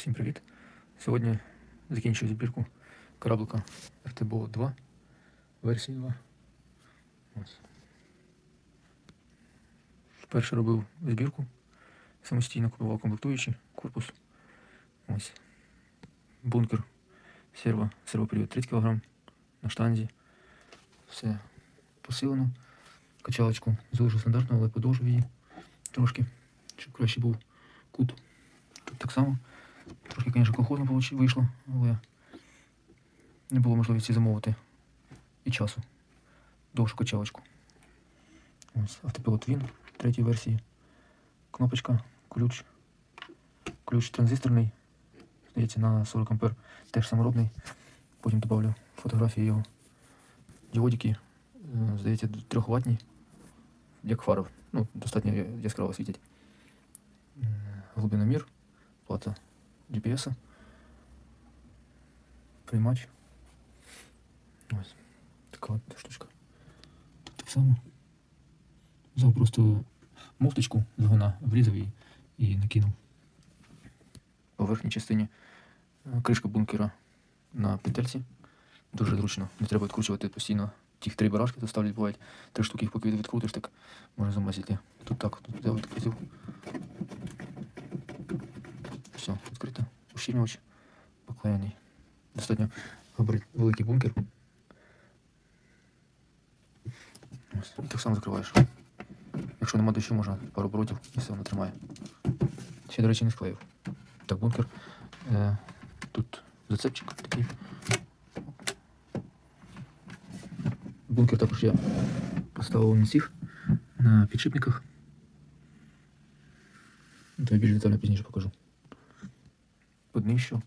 Всім привіт! Сьогодні закінчую збірку кораблика FTBO 2 версії 2. Ось. Вперше робив збірку. Самостійно купував комплектуючі, корпус. Ось. Бункер серво, сервопривід 30 кг на штанзі. Все посилено. Качалочку залишу стандартну, але подовжив її трошки, щоб краще був кут. Тут так само. Трохи, звісно, колхозно вийшло, але не було можливості замовити і часу. Довшу качалочку. Ось автопілот він третьої версії. Кнопочка, ключ. Ключ транзисторний. Здається, на 40 ампер теж саморобний. Потім додавлю фотографії його. Діодики, е, здається, 3 ватні, як фара. Ну, достатньо яскраво світять. М, Глибиномір, плата GPS. Приймач. Ось. Така штучка. Так само. Взяв просто муфточку з врізав її і накинув. По верхній частині е, кришка бункера на петельці. Дуже зручно. Не треба відкручувати постійно тих три барашки, ставлять бувають три штуки, їх поки відкрутиш, так може замазити. Тут так, тут взяв відкрутив. Все, відкрито. Ущільнювач поклеєний. Достатньо великий бункер. Ось, і так само закриваєш. Якщо нема дощу, можна пару оборотів і все воно тримає. Ще, до речі, не склеїв. Так, бункер. Е, тут зацепчик такий. Бункер також я поставив цих на підшипниках. То я більш детально пізніше покажу. Поднищу,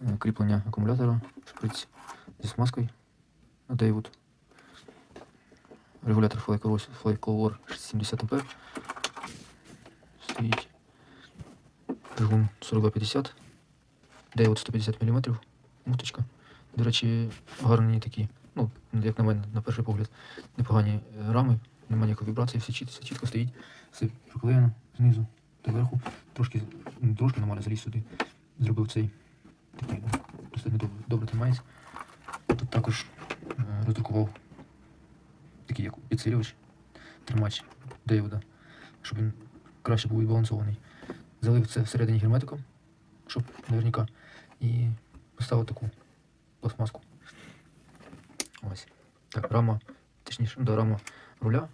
е, кріплення акумулятора, шприц зі смазкою на Дейвуд. Регулятор Flycolor 70 А. Стоїть. Двигун 4250. Дейвуд 150 мм. Муточка. До речі, гарні такі, ну, як на мене, на перший погляд, непогані е, рами, немає ніякої вібрації, все чітко, все чітко стоїть, все приклеєно знизу до верху. Трошки, трошки нормально заліз сюди. Зробив цей такий достатньо добре, добре тримається. Тут також е, роздрукував такий як підсилювач, тримач Дейвода, щоб він краще був відбалансований. Залив це всередині герметиком, щоб наверняка, і поставив таку пластмаску. Ось. Так, рама, точніше, да, рама руля.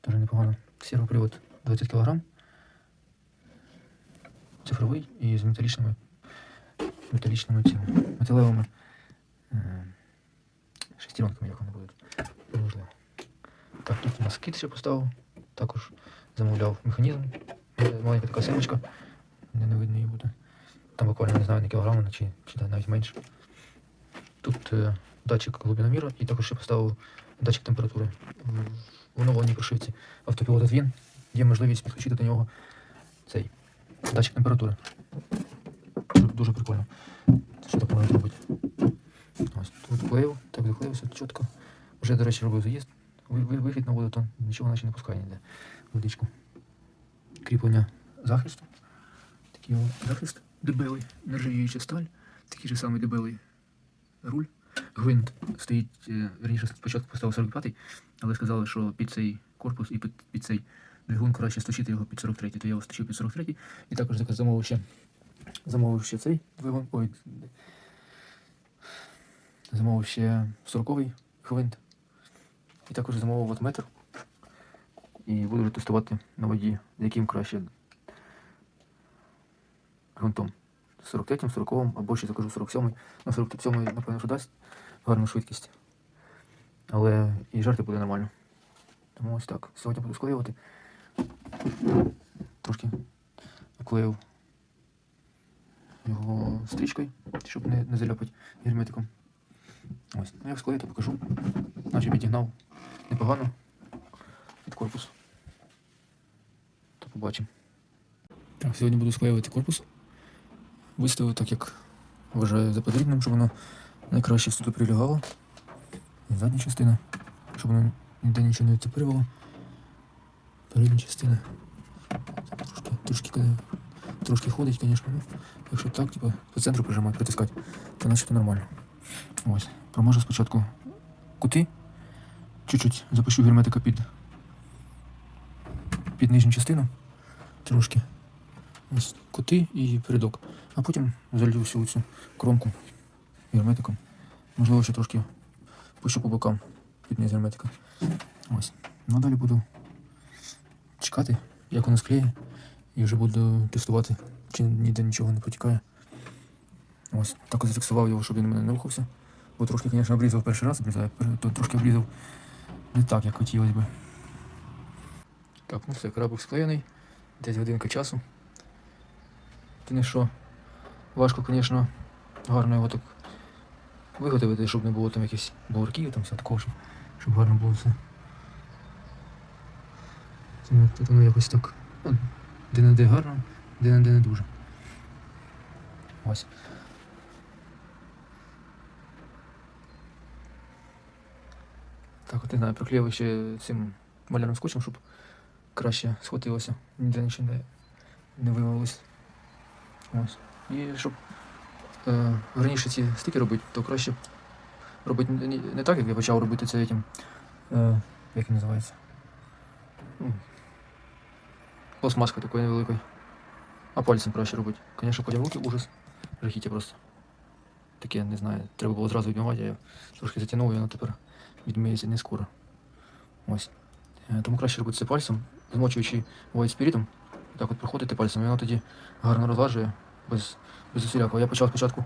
Теж непогано. Сервопривод 20 кг. Цифровий і з металічними металічними цими металевими е, шестеренками, як вони будуть. Неважливо. Так, тут у нас кит ще поставив. Також замовляв механізм. Е, Маленька така семечка. Не, не видно її буде. Там буквально не знаю, на кілограм чи, чи навіть менше. Тут е, датчик глибиноміра і також ще поставив датчик температури. В оновленій прошивці автопілота Twin є можливість підключити до нього цей датчик температури. Дуже, прикольно. Що так можна робити? Ось тут клеїв, так заклеївся чітко. Вже, до речі, робив заїзд. Ви- ви- Вихід на воду, то нічого наче не пускає ніде. Водичку. Кріплення захисту. Такий захист дебелий, нержавіюча сталь, такий же самий дебелий руль. Гвинт стоїть, е, верніше, спочатку поставив 45-й, але сказали, що під цей корпус і під, під цей двигун краще сточити його під 43-й, то я його сточив під 43-й. І також замовив ще, замовив ще цей двигун. Ой, замовив ще 40-й гвинт. І також замовив ватметр. І буду вже тестувати на воді, яким краще грунтом. 43-м, 40-м, або ще закажу 47-й. На 47-й, напевно, що дасть гарну швидкість. Але і жарти буде нормально. Тому ось так. Сьогодні буду склеювати. Трошки обклеїв його стрічкою, щоб не, не заляпати герметиком. Ось. Ну, як склеїти, покажу. Наче підігнав непогано під корпус. То побачимо. Так, сьогодні буду склеювати корпус. Виставив так, як вважаю за потрібним, щоб воно найкраще сюди прилягало. Задня частина, щоб воно ніде нічого не відтепирювало. Передня частина. Трошки, трошки трошки ходить, звісно. Якщо так, типу, по центру прижимати, притискати, то начебто нормально. Ось. Промажу спочатку кути. Чуть-чуть запущу герметика під, під нижню частину. Трошки. Ось кути і передок. А потім залью всю цю кромку герметиком. Можливо, ще трошки пущу по бокам під низ герметика. Ось. Ну далі буду чекати, як воно склеє, і вже буду тестувати, чи ніде нічого не протікає. Ось, так зафіксував його, щоб він мене не рухався. Бо трошки, звісно, обрізав перший раз, обрізаю, пер- то трошки обрізав не так, як хотілося би. Так, ну все, крабик склеєний. Десь годинка часу. Ти не що? Важко, звісно, гарно його так виготовити, щоб не було там якихось бугорків, там все такого, щоб гарно було все. Тому воно якось так. Ну, де-не-де гарно, де-не-де не дуже. Ось. Так, от знаю, приклеїв ще цим малярним скотчем, щоб краще схватилося, ніде нічого не, не вивалилось. Ось. І щоб е, раніше ці стики робити, то краще робити не, не- так, як я почав робити це этим, е, як він називається. Пластмаскою такою невеликою. А пальцем краще робити. Звісно, потім руки ужас. Жахіття просто. Таке, не знаю, треба було одразу відмивати, я трошки затягнув, і воно тепер відмиється не скоро. Ось. Е, Тому краще робити це пальцем, змочуючи white спірітом. Так от проходити пальцем, і воно тоді гарно розлажує без, без усілякого. Я почав спочатку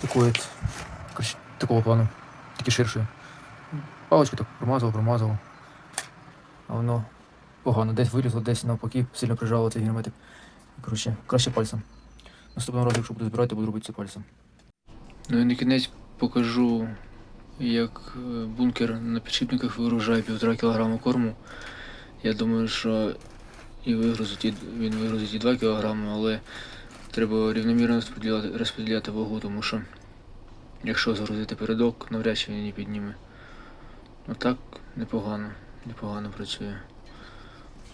такої, такого плану, тільки ширшою. Паличку так промазав, промазав. А воно погано, десь вилізло, десь навпаки, сильно прижало цей герметик. Коротше, краще пальцем. Наступного разу, якщо буду збирати, буду робити це пальцем. Ну і на кінець покажу, як е, бункер на підшипниках вигружає півтора кілограма корму. Я думаю, що і вигрузить, і- він вигрузить і 2 кілограми, але треба рівномірно розподіляти, розподіляти вагу, тому що якщо загрузити передок, навряд чи він її підніме. Ну так, непогано, непогано працює.